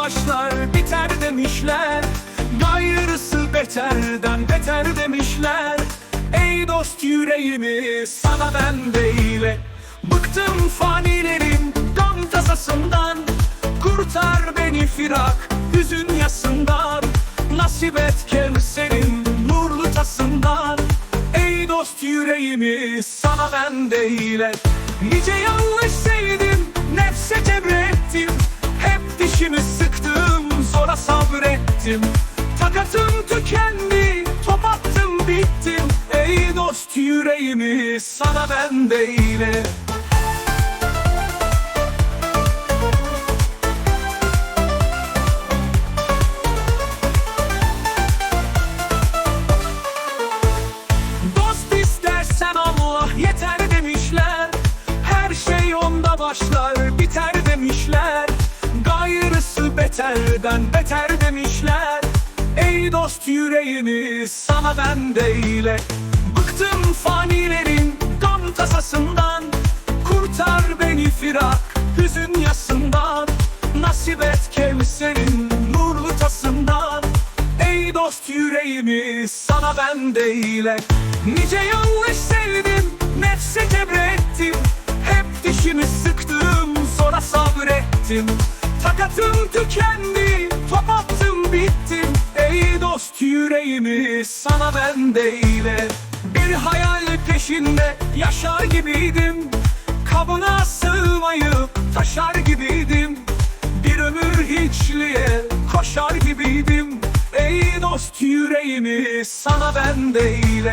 başlar biter demişler. Gayrısı beterden beter demişler. Ey dost yüreğimi sana ben değil Bıktım fanilerin gam tasasından. Kurtar beni firak hüzün yasından. Nasip et Kevser'in nurlu tasından. Ey dost yüreğimi sana ben değil Nice yanlış sevdim nefse cebrettim sabrettim Takatım tükendi top attım bittim. Ey dost yüreğimi sana ben değil Dost istersen Allah yeter demişler. Her şey onda başlar beterden beter demişler. Ey dost yüreğimi sana ben değil Bıktım fanilerin gam tasasından. Kurtar beni firak hüzün yasından. Nasip et Kevser'in nurlu tasından. Ey dost yüreğimi sana ben değil Nice yanlış sevdim nefse cebrettim Hep dişimi sıktım zora sabrettim Takatım tükendi top attım bittim. Ey dost yüreğimi sana ben değil Bir hayal peşinde yaşar gibiydim. Kabına sığmayıp taşar gibiydim. Bir ömür hiçliğe koşar gibiydim. Ey dost yüreğimi sana ben değil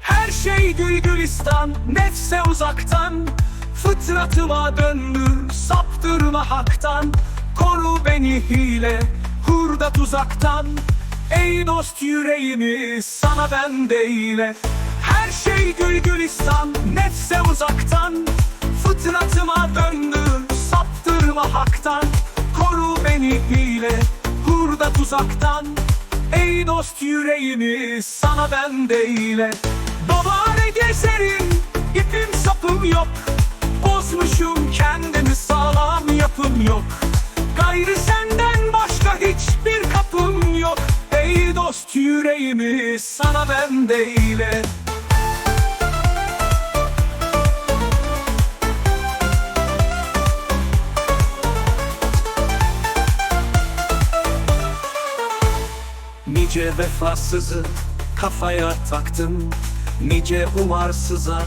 Her şey gül gülistan nefse uzaktan. Fıtratıma döndür saptırma haktan Koru beni hile hurda tuzaktan. Ey dost yüreğimi sana ben değil Her şey gül gülistan nefse uzaktan. Fıtratıma döndür saptırma haktan. Koru beni hile hurda tuzaktan. Ey dost yüreğimi sana ben değil Dobare gezerim ipim sapım yok. Bozmuşum kendimi sağlam yapım yok Gayrı senden başka hiçbir kapım yok. Ey dost yüreğimi sana ben değil Nice vefasızı kafaya taktım. Nice umarsıza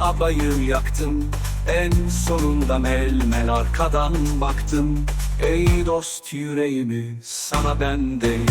abayı yaktım. En sonunda melmel arkadan baktım Ey dost yüreğimi sana ben değil